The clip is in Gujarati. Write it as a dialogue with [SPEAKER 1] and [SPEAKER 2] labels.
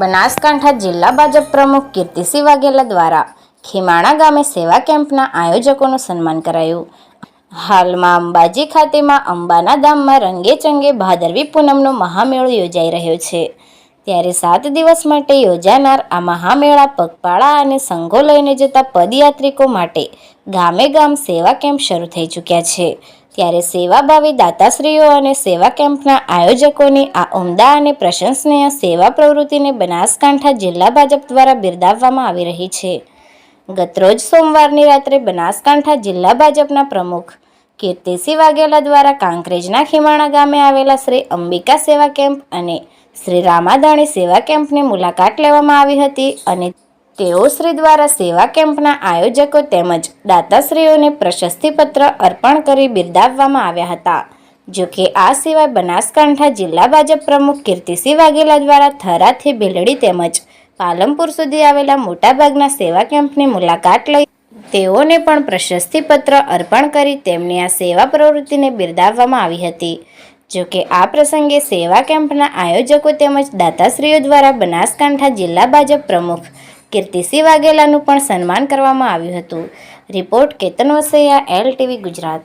[SPEAKER 1] બનાસકાંઠા જિલ્લા ભાજપ પ્રમુખ કીર્તિસિંહ વાઘેલા દ્વારા ખીમાણા ગામે સેવા કેમ્પના આયોજકોનું સન્માન કરાયું. હાલમાં અંબાજી ખાતેમાં અંબાના ધામમાં રંગેચંગે ભાદરવી પૂનમનો મહામેળો યોજાઈ રહ્યો છે. ત્યારે સાત દિવસ માટે યોજાનાર આ મહામેળા પગપાળા અને સંઘો લઈને જતા પદયાત્રિકો માટે ગામે ગામ સેવા કેમ્પ શરૂ થઈ ચૂક્યા છે. ત્યારે સેવાભાવી દાતાશ્રીઓ અને સેવા કેમ્પના આયોજકોની આ ઉમદા અને પ્રશંસનીય સેવા પ્રવૃત્તિને બનાસકાંઠા જિલ્લા ભાજપ દ્વારા બિરદાવવામાં આવી રહી છે. ગતરોજ સોમવારની રાત્રે બનાસકાંઠા જિલ્લા ભાજપના પ્રમુખ કીર્તિસિંહ વાઘેલા દ્વારા કાંકરેજના ખીમાણા ગામે આવેલા શ્રી અંબિકા સેવા કેમ્પ અને શ્રી રામાદાણી સેવા કેમ્પની મુલાકાત લેવામાં આવી હતી અને તેઓ શ્રી દ્વારા સેવા કેમ્પના આયોજકો તેમજ દાતાશ્રીઓને પ્રશસ્તિપત્ર અર્પણ કરી બિરદાવવામાં આવ્યા હતા. જો કે આ સિવાય બનાસકાંઠા જિલ્લા ભાજપ પ્રમુખ કીર્તિસિંહ વાઘેલા દ્વારા થરાથી ભીલડી તેમજ પાલનપુર સુધી આવેલા મોટાભાગના સેવા કેમ્પની મુલાકાત લઈ તેઓને પણ પ્રશસ્તિપત્ર અર્પણ કરી તેમની આ સેવા પ્રવૃત્તિને બિરદાવવામાં આવી હતી. જો કે આ પ્રસંગે સેવા કેમ્પના આયોજકો તેમજ દાતાશ્રીઓ દ્વારા બનાસકાંઠા જિલ્લા ભાજપ પ્રમુખ કીર્તિસિંહ વાઘેલાનું પણ સન્માન કરવામાં આવ્યું હતું. Report Ketan Vasaiya, L TV Gujarat.